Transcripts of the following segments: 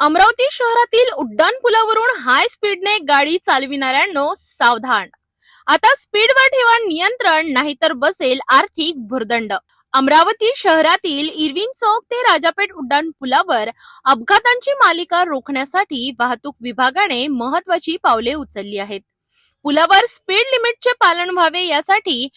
अमरावती शहरातील उड्डाण पुलावरून हाय स्पीडने गाडी चालविणाऱ्यांनो सावधान. आता स्पीडवर ठेवा नियंत्रण नाहीतर बसेल आर्थिक भुर्दंड. अमरावती शहरातील इरविन चौक ते राजापेठ उड्डाण पुलावर अपघातांची मालिका रोखण्यासाठी वाहतूक विभागाने महत्वाची पावले उचलली आहेत. पुलावर स्पीड लिमिटचे पालन व्हावे यासाठी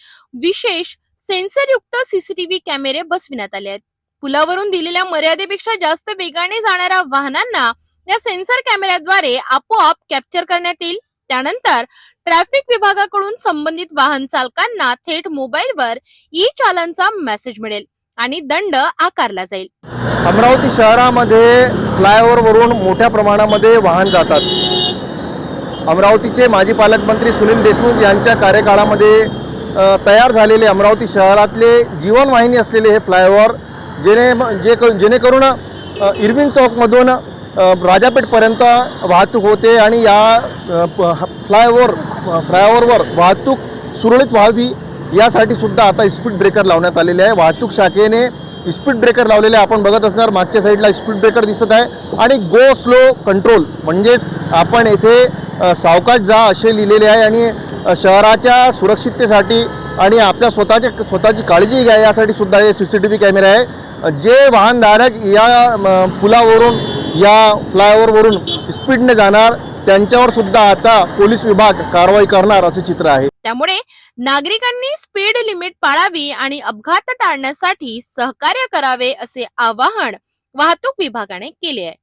विशेष सेन्सरयुक्त सीसीटीव्ही कॅमेरे बसविण्यात आले आहेत. पुलावरून दिलेल्या मर्यादेपेक्षा जास्त वेगाने जाणाऱ्या वाहनांना या सेन्सर कॅमेऱ्याद्वारे आपोआप कॅप्चर करण्यात येईल. त्यानंतर ट्रॅफिक विभागाकडून संबंधित वाहन चालकांना थेट मोबाईलवर ई चालनचा मेसेज मिळेल आणि दंड आकारला जाईल. अमरावती शहरामध्ये फ्लायओव्हरवरून मोठ्या प्रमाणामध्ये वाहन जातात. अमरावतीचे माजी पालकमंत्री सुनील देशमुख यांच्या कार्यकाळामध्ये तयार झालेले अमरावती शहरातले जीवनवाहिनी असलेले हे फ्लायओव्हर जेणे जे क- जेणेकरून इरविन चौकमधून राजापेठपर्यंत वाहतूक होते आणि या फ्लायओव्हर फ्लायओव्हरवर वाहतूक सुरळीत व्हावी यासाठी सुद्धा आता स्पीड ब्रेकर लावण्यात आलेले आहे. वाहतूक शाखेने स्पीड ब्रेकर लावलेले आपण बघत असणार. मागच्या साईडला स्पीड ब्रेकर दिसत आहे. आणि गो स्लो कंट्रोल म्हणजेच आपण येथे सावकाश जा असे लिहिलेले आहे आणि शहराच्या सुरक्षिततेसाठी आणि आपल्या स्वतःच्या स्वतःची काळजी घ्या यासाठी सुद्धा हे सी सी टी व्ही कॅमेरे आहे. जे वाहनधारक या पुलावरून या फ्लायओव्हरवरून स्पीडने जाणार त्यांच्यावर सुद्धा आता पोलीस विभाग कारवाई करणार असे चित्र आहे. त्यामुळे नागरिकांनी स्पीड लिमिट पाळावी आणि अपघात टाळण्यासाठी सहकार्य करावे असे आवाहन वाहतूक विभागाने केले आहे.